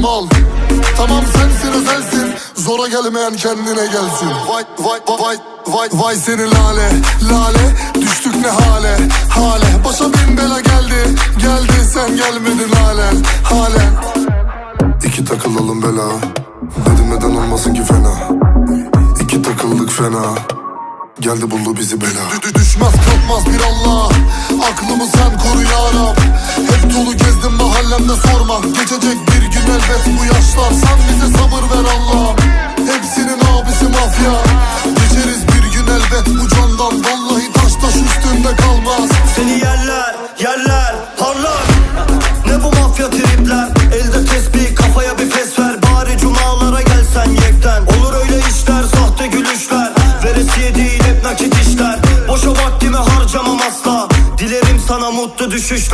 mal. Tamam sensin özelsin Zora gelmeyen kendine gelsin. Vay vay vay vay vay seni lale. Lale Düştük ne hale? Hale. Başa bin bela geldi. Geldi sen gelmedin halen halen İki takılalım bela. Dedim neden olmasın ki fena? İki takıldık fena. Geldi buldu bizi bela. Dü- Düşmez kalkmaz bir Allah. Aklımı sen koru ya mahallemde sorma. Geçecek bir gün elbet bu yaşlar. Sen bize sabır ver Allah Hepsinin abisi mafya. Geçeriz bir gün elbet bu candan. Vallahi taş taş üstünde kalmaz. Seni yerler, yerler, parlar. Ne bu mafya tripler? Elde tesbih, kafaya bir fes ver. Bari cumalara gelsen yekten. Olur öyle işler, sahte gülüşler. Veresiye değil hep nakit işler. Boşa vaktimi harcamam asla. Dilerim sana mutlu düşüşler